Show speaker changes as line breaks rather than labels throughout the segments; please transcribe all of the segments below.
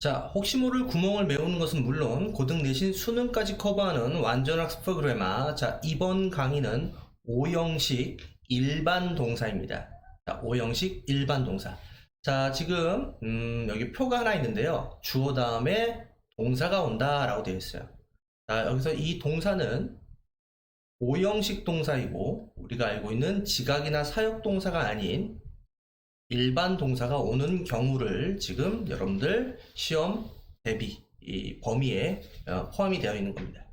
자, 혹시 모를 구멍을 메우는 것은 물론 고등 내신 수능까지 커버하는 완전 학습 프로그래마. 자, 이번 강의는 오형식 일반 동사입니다. 자, 오형식 일반 동사. 자, 지금 음, 여기 표가 하나 있는데요. 주어 다음에 동사가 온다라고 되어 있어요. 자, 여기서 이 동사는 오형식 동사이고 우리가 알고 있는 지각이나 사역 동사가 아닌 일반 동사가 오는 경우를 지금 여러분들 시험 대비 이 범위에 어, 포함이 되어 있는 겁니다.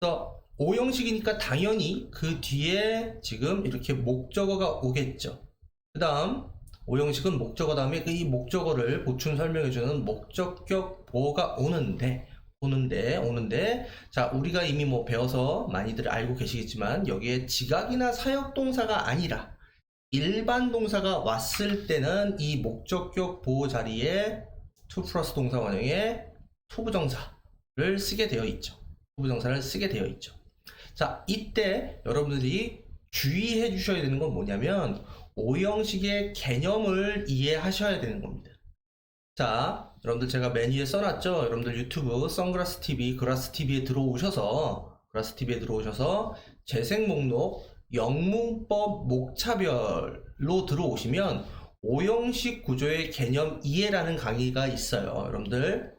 그래서 오형식이니까 당연히 그 뒤에 지금 이렇게 목적어가 오겠죠. 그 다음 오형식은 목적어 다음에 그이 목적어를 보충 설명해주는 목적격 보어가 오는데 오는데 오는데 자 우리가 이미 뭐 배워서 많이들 알고 계시겠지만 여기에 지각이나 사역 동사가 아니라 일반 동사가 왔을 때는 이 목적격 보호 자리에 to 플러스 동사 원형에 to 부정사를 쓰게 되어 있죠. to 부정사를 쓰게 되어 있죠. 자, 이때 여러분들이 주의해 주셔야 되는 건 뭐냐면 오형식의 개념을 이해하셔야 되는 겁니다. 자, 여러분들 제가 메뉴에 써놨죠? 여러분들 유튜브 선글라스 TV, 그라스 TV에 들어오셔서 그라스 TV에 들어오셔서 재생 목록 영문법 목차별로 들어오시면 오형식 구조의 개념 이해라는 강의가 있어요. 여러분들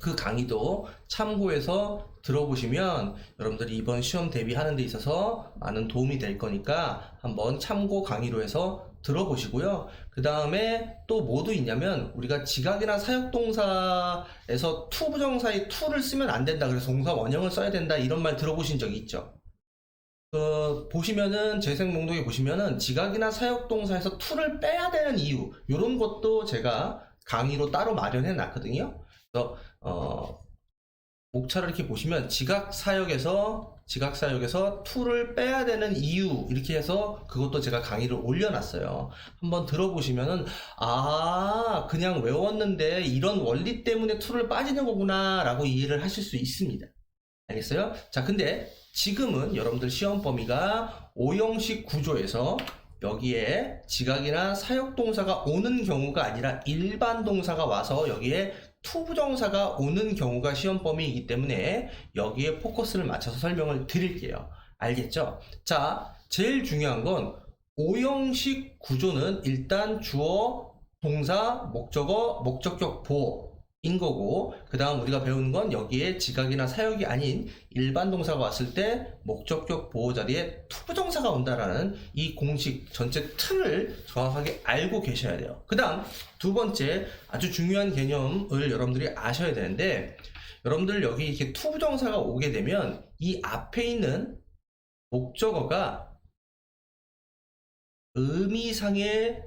그 강의도 참고해서 들어보시면 여러분들이 이번 시험 대비하는 데 있어서 많은 도움이 될 거니까 한번 참고 강의로 해서 들어보시고요. 그 다음에 또 뭐도 있냐면 우리가 지각이나 사역동사에서 투 부정사의 투를 쓰면 안 된다. 그래서 동사 원형을 써야 된다. 이런 말 들어보신 적 있죠? 그 보시면은 재생 목록에 보시면은 지각이나 사역 동사에서 to를 빼야 되는 이유 이런 것도 제가 강의로 따로 마련해 놨거든요. 그래서 어, 목차를 이렇게 보시면 지각 사역에서 지각 사역에서 to를 빼야 되는 이유 이렇게 해서 그것도 제가 강의를 올려놨어요. 한번 들어보시면은 아 그냥 외웠는데 이런 원리 때문에 to를 빠지는 거구나라고 이해를 하실 수 있습니다. 알겠어요? 자, 근데 지금은 여러분들 시험 범위가 오형식 구조에서 여기에 지각이나 사역동사가 오는 경우가 아니라 일반 동사가 와서 여기에 투부정사가 오는 경우가 시험 범위이기 때문에 여기에 포커스를 맞춰서 설명을 드릴게요. 알겠죠? 자, 제일 중요한 건 오형식 구조는 일단 주어, 동사, 목적어, 목적격 보어 인 거고 그 다음 우리가 배우는 건 여기에 지각이나 사역이 아닌 일반 동사가 왔을 때 목적격 보호 자리에 투부정사가 온다라는 이 공식 전체 틀을 정확하게 알고 계셔야 돼요. 그 다음 두 번째 아주 중요한 개념을 여러분들이 아셔야 되는데 여러분들 여기 이렇게 투부정사가 오게 되면 이 앞에 있는 목적어가 의미상의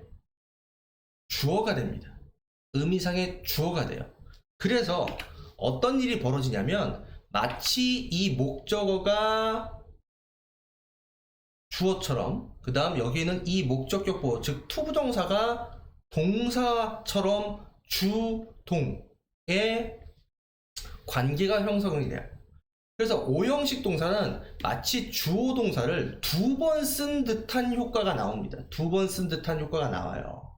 주어가 됩니다. 의미상의 주어가 돼요 그래서 어떤 일이 벌어지냐면 마치 이 목적어가 주어처럼 그 다음 여기는 이 목적격 보호 즉 투부정사가 동사처럼 주동의 관계가 형성이 돼요. 그래서 오형식 동사는 마치 주어 동사를 두 번 쓴 듯한 효과가 나옵니다. 두 번 쓴 듯한 효과가 나와요.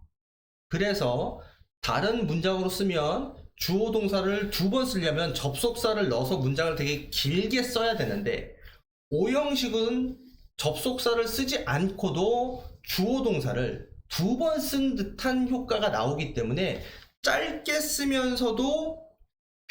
그래서 다른 문장으로 쓰면 주어 동사를 두 번 쓰려면 접속사를 넣어서 문장을 되게 길게 써야 되는데 오형식은 접속사를 쓰지 않고도 주어 동사를 두 번 쓴 듯한 효과가 나오기 때문에 짧게 쓰면서도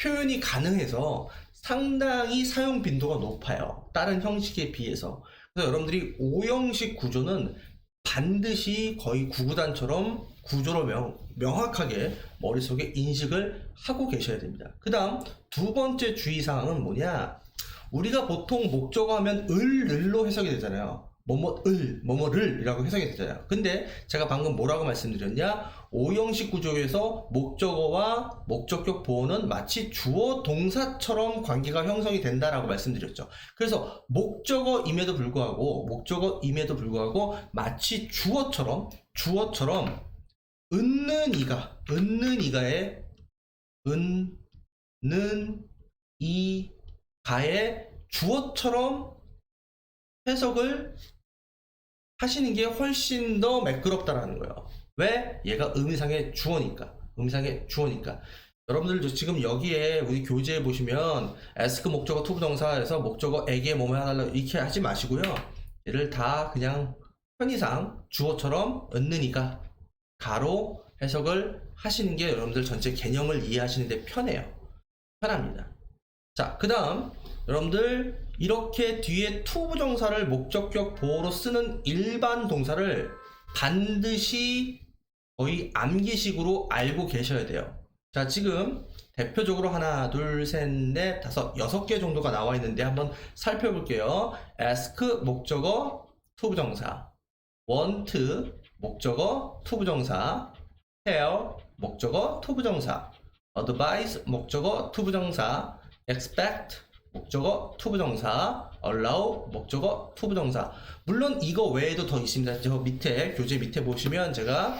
표현이 가능해서 상당히 사용 빈도가 높아요. 다른 형식에 비해서. 그래서 여러분들이 오형식 구조는 반드시 거의 구구단처럼 구조로 명, 명확하게 머릿속에 인식을 하고 계셔야 됩니다. 그 다음 두 번째 주의사항은 뭐냐? 우리가 보통 목적어 하면 을, 을로 해석이 되잖아요. 뭐뭐을, 뭐뭐를 이라고 해석이 되잖아요. 근데 제가 방금 뭐라고 말씀드렸냐? 오형식 구조에서 목적어와 목적격 보호는 마치 주어 동사처럼 관계가 형성이 된다라고 말씀드렸죠. 그래서 목적어임에도 불구하고 목적어임에도 불구하고 마치 주어처럼 주어처럼 은는 이가 은는 이가의 은는 이가의 주어처럼 해석을 하시는 게 훨씬 더 매끄럽다라는 거예요. 왜? 얘가 의미상의 주어니까. 의미상의 주어니까. 여러분들 지금 여기에 우리 교재에 보시면 ask 목적어 투 부정사에서 목적어 에게 뭐뭐 해달라 이렇게 하지 마시고요. 얘를 다 그냥 편의상 주어처럼 얻느니까 가로 해석을 하시는 게 여러분들 전체 개념을 이해하시는 데 편해요. 편합니다. 자, 그 다음 여러분들 이렇게 뒤에 투 부정사를 목적격 보호로 쓰는 일반 동사를 반드시 거의 암기식으로 알고 계셔야 돼요. 자, 지금 대표적으로 하나, 둘, 셋, 넷, 다섯, 여섯 개 정도가 나와 있는데 한번 살펴볼게요. ask 목적어 투부정사, want 목적어 투부정사, tell 목적어 투부정사, advise 목적어 투부정사, expect 목적어 투부정사, allow 목적어 투부정사. 물론 이거 외에도 더 있습니다. 저 밑에 교재 밑에 보시면 제가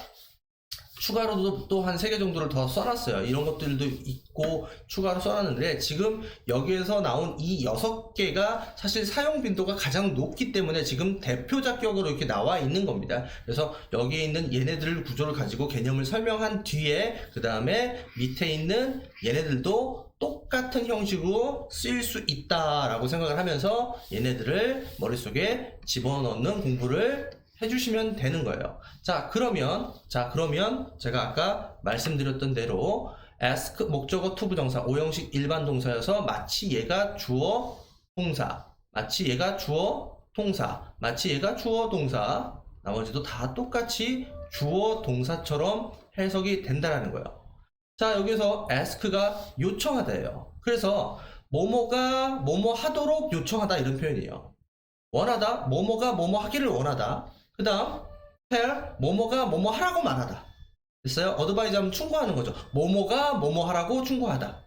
추가로도 또한 세 개 정도를 더 써놨어요. 이런 것들도 있고 추가로 써놨는데 지금 여기에서 나온 이 여섯 개가 사실 사용 빈도가 가장 높기 때문에 지금 대표 작격으로 이렇게 나와 있는 겁니다. 그래서 여기에 있는 얘네들 구조를 가지고 개념을 설명한 뒤에 그 다음에 밑에 있는 얘네들도 똑같은 형식으로 쓰일 수 있다라고 생각을 하면서 얘네들을 머릿속에 집어넣는 공부를 해주시면 되는 거예요. 자, 그러면, 자, 그러면 제가 아까 말씀드렸던 대로 ask 목적어 투 부정사 오형식 일반 동사여서 마치 얘가 주어 동사, 마치 얘가 주어 동사, 마치 얘가 주어 동사, 나머지도 다 똑같이 주어 동사처럼 해석이 된다라는 거예요. 자, 여기서 ask가 요청하다예요. 그래서 뭐뭐가 뭐뭐 하도록 요청하다 이런 표현이에요. 원하다, 뭐뭐가 뭐뭐 하기를 원하다. 그 다음, tell, 뭐뭐가 뭐뭐 하라고 말하다. 됐어요? 어드바이즈 하면 충고하는 거죠. 뭐뭐가 뭐뭐 하라고 충고하다.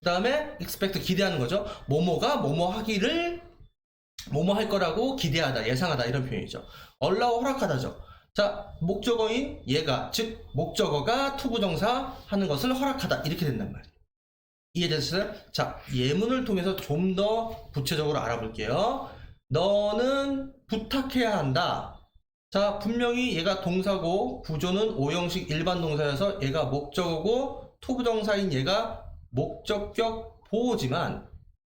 그 다음에 expect 기대하는 거죠. 뭐뭐가 뭐뭐 하기를 뭐뭐 할 거라고 기대하다, 예상하다 이런 표현이죠. allow 허락하다죠. 자, 목적어인 얘가, 즉 목적어가 투부정사 하는 것을 허락하다 이렇게 된단 말이에요. 이해되셨어요? 자, 예문을 통해서 좀 더 구체적으로 알아볼게요. 너는 부탁해야 한다. 자, 분명히 얘가 동사고 구조는 오형식 일반 동사여서 얘가 목적어고 투부정사인 얘가 목적격 보호지만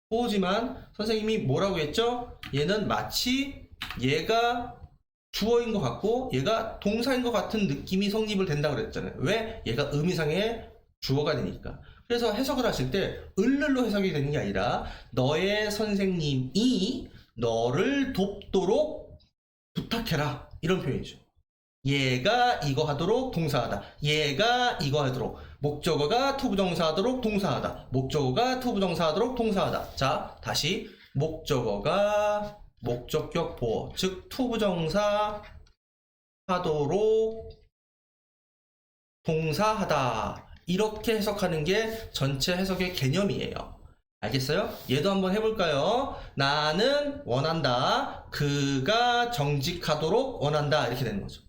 보호지만 선생님이 뭐라고 했죠? 얘는 마치 얘가 주어인 것 같고 얘가 동사인 것 같은 느낌이 성립을 된다 그랬잖아요. 왜? 얘가 의미상의 주어가 되니까. 그래서 해석을 하실 때 을를로 해석이 되는 게 아니라 너의 선생님이 너를 돕도록 부탁해라 이런 표현이죠. 얘가 이거 하도록 동사하다. 얘가 이거 하도록 목적어가 투부정사하도록 동사하다. 목적어가 투부정사하도록 동사하다. 자, 다시 목적어가 목적격 보호, 즉 투부정사 하도록 동사하다. 이렇게 해석하는 게 전체 해석의 개념이에요. 알겠어요? 얘도 한번 해볼까요? 나는 원한다. 그가 정직하도록 원한다. 이렇게 되는 거죠.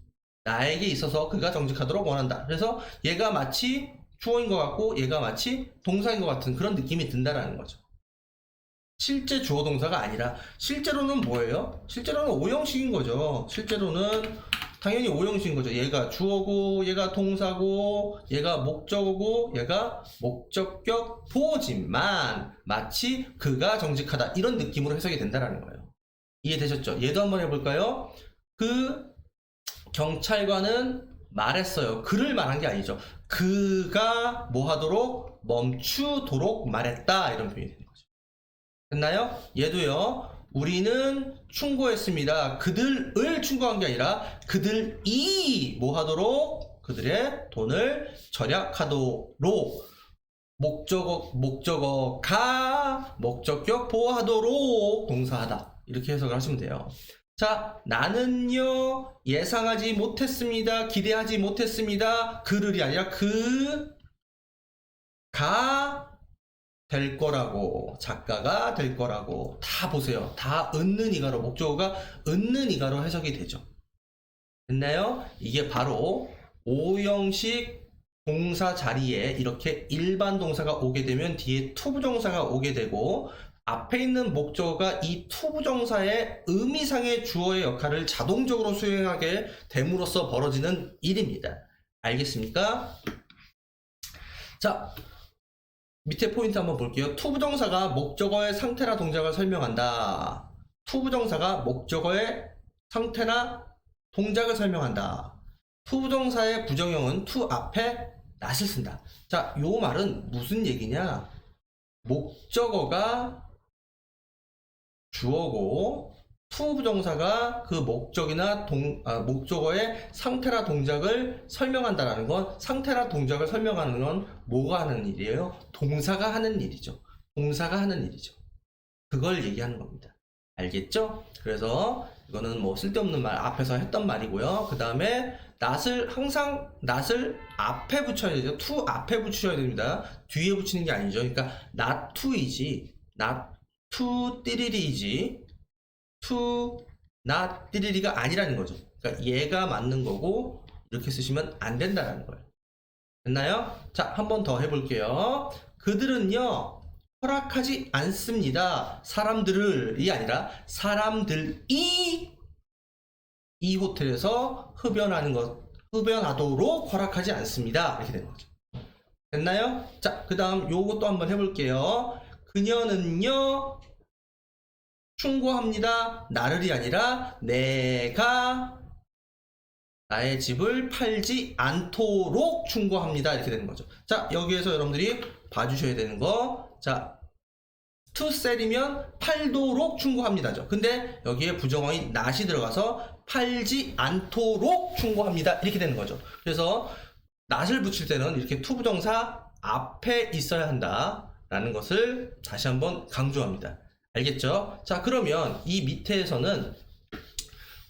나에게 있어서 그가 정직하도록 원한다. 그래서 얘가 마치 주어인 것 같고 얘가 마치 동사인 것 같은 그런 느낌이 든다라는 거죠. 실제 주어 동사가 아니라 실제로는 뭐예요? 실제로는 오형식인 거죠. 실제로는 당연히 오형식인 거죠. 얘가 주어고 얘가 동사고 얘가 목적어고 얘가 목적격 보호지만 마치 그가 정직하다 이런 느낌으로 해석이 된다라는 거예요. 이해되셨죠? 얘도 한번 해볼까요? 그 경찰관은 말했어요. 그를 말한 게 아니죠. 그가 뭐 하도록 멈추도록 말했다 이런 표현이 되는 거죠. 됐나요? 얘도요. 우리는 충고했습니다. 그들을 충고한 게 아니라 그들이 뭐 하도록 그들의 돈을 절약하도록 목적어 목적어가 목적격 보호하도록 동사하다 이렇게 해석을 하시면 돼요. 자, 나는요, 예상하지 못했습니다. 기대하지 못했습니다. 그를이 아니라 그, 가, 될 거라고, 작가가 될 거라고, 다 보세요. 다 얻는 이가로, 목적어가 얻는 이가로 해석이 되죠. 됐나요? 이게 바로 오형식 동사 자리에 이렇게 일반 동사가 오게 되면 뒤에 투부정사가 오게 되고 앞에 있는 목적어가 이 투부정사의 의미상의 주어의 역할을 자동적으로 수행하게 됨으로써 벌어지는 일입니다. 알겠습니까? 자, 밑에 포인트 한번 볼게요. 투 부정사가 목적어의 상태나 동작을 설명한다. 투 부정사가 목적어의 상태나 동작을 설명한다. 투 부정사의 부정형은 투 앞에 not을 쓴다. 자, 요 말은 무슨 얘기냐? 목적어가 주어고 투 부정사가 그 목적이나 동, 아, 목적어의 상태나 동작을 설명한다라는 건 상태나 동작을 설명하는 건 뭐가 하는 일이에요? 동사가 하는 일이죠. 동사가 하는 일이죠. 그걸 얘기하는 겁니다. 알겠죠? 그래서 이거는 뭐 쓸데없는 말 앞에서 했던 말이고요. 그 다음에 낫을 항상 낫을 앞에 붙여야 되죠. to 앞에 붙여야 됩니다. 뒤에 붙이는 게 아니죠. 그러니까 to이지, not to 띠리리이지, to not 띠리리가 아니라는 거죠. 그러니까 얘가 맞는 거고 이렇게 쓰시면 안 된다라는 거예요. 됐나요? 자, 한 번 더 해볼게요. 그들은요, 허락하지 않습니다. 사람들을이 아니라 사람들이 이 호텔에서 흡연하는 것, 흡연하도록 허락하지 않습니다. 이렇게 되는 거죠. 됐나요? 자, 그 다음 요것도 한번 해볼게요. 그녀는요, 충고합니다. 나를이 아니라 내가 나의 집을 팔지 않도록 충고합니다. 이렇게 되는 거죠. 자, 여기에서 여러분들이 봐주셔야 되는 거. 자, to sell이면 팔도록 충고합니다죠. 근데 여기에 부정어인 not이 들어가서 팔지 않도록 충고합니다. 이렇게 되는 거죠. 그래서 not을 붙일 때는 이렇게 to 부정사 앞에 있어야 한다. 라는 것을 다시 한번 강조합니다. 알겠죠? 자, 그러면 이 밑에서는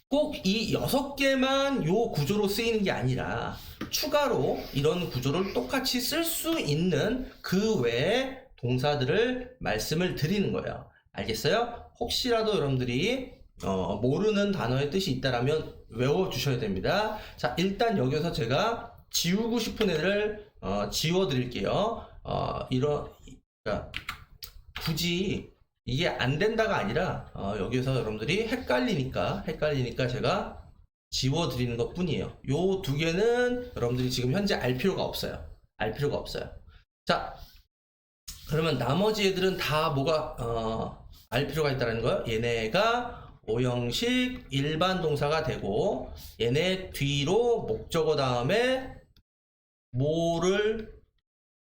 꼭 이 여섯 개만 요 구조로 쓰이는 게 아니라 추가로 이런 구조를 똑같이 쓸 수 있는 그 외의 동사들을 말씀을 드리는 거예요. 알겠어요? 혹시라도 여러분들이 어, 모르는 단어의 뜻이 있다라면 외워 주셔야 됩니다. 자, 일단 여기서 제가 지우고 싶은 애를 어, 지워 드릴게요. 어, 이런 그러니까 굳이 이게 안 된다가 아니라 어, 여기서 여러분들이 헷갈리니까 헷갈리니까 제가 지워 드리는 것 뿐이에요. 요 두 개는 여러분들이 지금 현재 알 필요가 없어요. 알 필요가 없어요. 자, 그러면 나머지 애들은 다 뭐가 어, 알 필요가 있다는 거예요. 얘네가 오형식 일반 동사가 되고 얘네 뒤로 목적어 다음에 뭐를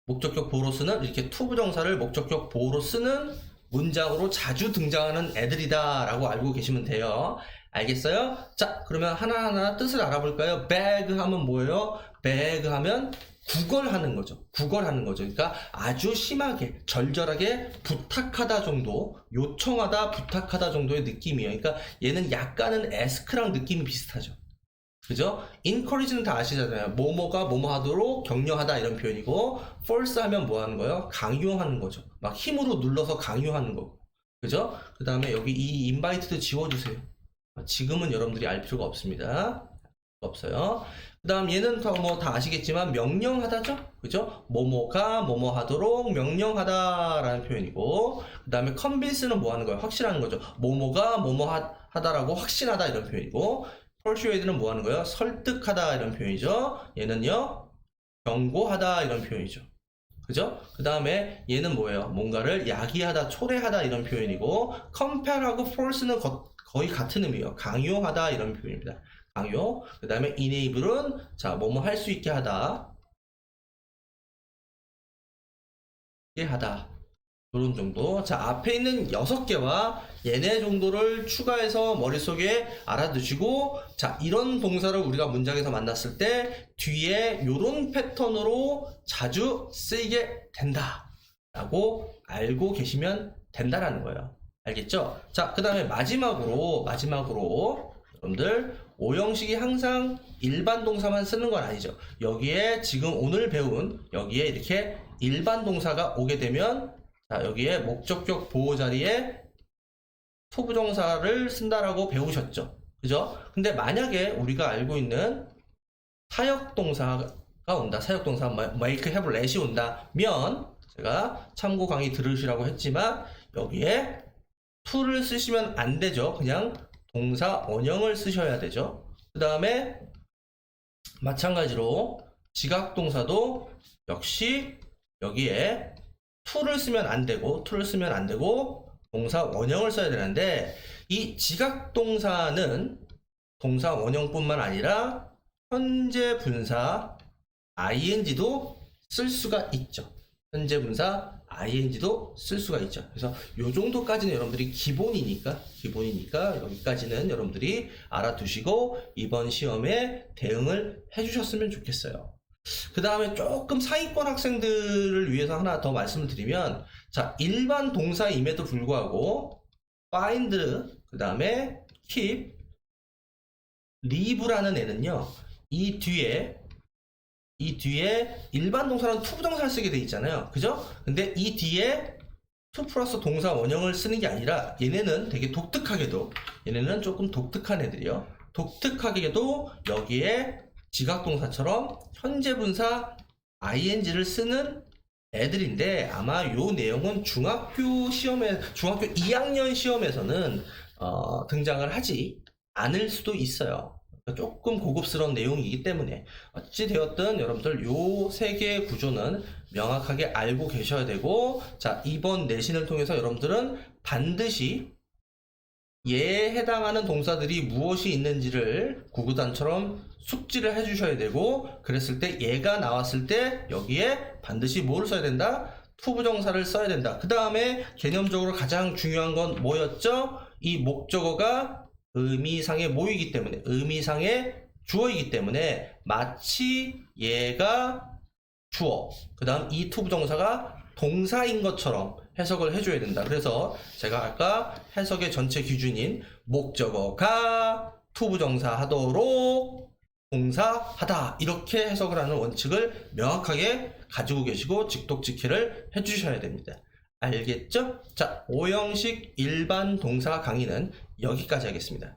목적격 보로 쓰는 이렇게 투부정사를 목적격 보로 쓰는 문장으로 자주 등장하는 애들이다라고 알고 계시면 돼요. 알겠어요? 자, 그러면 하나하나 뜻을 알아볼까요? bag 하면 뭐예요? bag 하면 구걸하는 거죠. 구걸하는 거죠. 그러니까 아주 심하게, 절절하게 부탁하다 정도, 요청하다, 부탁하다 정도의 느낌이에요. 그러니까 얘는 약간은 ask랑 느낌이 비슷하죠. 그죠? encourage는 다 아시잖아요. 뭐뭐가 뭐뭐 하도록 격려하다 이런 표현이고 force 하면 뭐 하는 거예요? 강요하는 거죠. 막 힘으로 눌러서 강요하는 거고. 그죠? 그 다음에 여기 이 invite도 지워주세요. 지금은 여러분들이 알 필요가 없습니다. 없어요. 그 다음 얘는 뭐 다 아시겠지만 명령하다죠? 그죠? 뭐뭐가 뭐뭐 하도록 명령하다라는 표현이고 그 다음에 convince는 뭐 하는 거예요? 확실하는 거죠. 뭐뭐가 뭐뭐 하, 하다라고 확신하다 이런 표현이고 persuade는 뭐 하는 거예요? 설득하다 이런 표현이죠. 얘는요 경고하다 이런 표현이죠. 그죠? 그 다음에 얘는 뭐예요? 뭔가를 야기하다, 초래하다 이런 표현이고 compare하고 force는 거, 거의 같은 의미예요. 강요하다 이런 표현입니다. 강요. 그 다음에 enable은 자 뭐뭐 할 수 있게 하다. 하다. 이런 정도. 자 앞에 있는 여섯 개와 얘네 정도를 추가해서 머릿속에 알아두시고 자 이런 동사를 우리가 문장에서 만났을 때 뒤에 이런 패턴으로 자주 쓰이게 된다. 라고 알고 계시면 된다라는 거예요. 알겠죠? 자, 그 다음에 마지막으로, 마지막으로, 여러분들, 오형식이 항상 일반 동사만 쓰는 건 아니죠. 여기에 지금 오늘 배운, 여기에 이렇게 일반 동사가 오게 되면, 자, 여기에 목적격 보호 자리에 투부정사를 쓴다라고 배우셨죠. 그죠? 근데 만약에 우리가 알고 있는 사역동사가 온다. 사역동사, make, have, let이 온다 면, 제가 참고 강의 들으시라고 했지만, 여기에 to를 쓰시면 안 되죠. 그냥 동사 원형을 쓰셔야 되죠. 그 다음에 마찬가지로 지각 동사도 역시 여기에 to를 쓰면 안 되고 to를 쓰면 안 되고 동사 원형을 써야 되는데 이 지각 동사는 동사 원형뿐만 아니라 현재 분사 ing도 쓸 수가 있죠. 현재 분사 ing도 쓸 수가 있죠. 그래서 요 정도까지는 여러분들이 기본이니까 기본이니까 여기까지는 여러분들이 알아두시고 이번 시험에 대응을 해주셨으면 좋겠어요. 그 다음에 조금 상위권 학생들을 위해서 하나 더 말씀을 드리면 자 일반 동사임에도 불구하고 find 그 다음에 keep leave라는 애는요 이 뒤에 이 뒤에 일반 동사는 to 부정사를 쓰게 돼 있잖아요 그죠? 근데 이 뒤에 to 플러스 동사 원형을 쓰는 게 아니라 얘네는 되게 독특하게도 얘네는 조금 독특한 애들이요 독특하게도 여기에 지각동사처럼 현재 분사 ing를 쓰는 애들인데 아마 요 내용은 중학교 시험에 중학교 2학년 시험에서는 어, 등장을 하지 않을 수도 있어요. 그러니까 조금 고급스러운 내용이기 때문에 어찌 되었든 여러분들 요 세 개의 구조는 명확하게 알고 계셔야 되고 자 이번 내신을 통해서 여러분들은 반드시 얘에 해당하는 동사들이 무엇이 있는지를 구구단처럼 숙지를 해주셔야 되고 그랬을 때 얘가 나왔을 때 여기에 반드시 뭐를 써야 된다? 투부정사를 써야 된다. 그 다음에 개념적으로 가장 중요한 건 뭐였죠? 이 목적어가 의미상의 모이기 때문에 의미상의 주어이기 때문에 마치 얘가 주어 그 다음 이 투부정사가 동사인 것처럼 해석을 해줘야 된다. 그래서 제가 아까 해석의 전체 기준인 목적어가 투부정사 하도록 동사하다 이렇게 해석을 하는 원칙을 명확하게 가지고 계시고 직독직해를 해주셔야 됩니다. 알겠죠? 자, 오형식 일반 동사 강의는 여기까지 하겠습니다.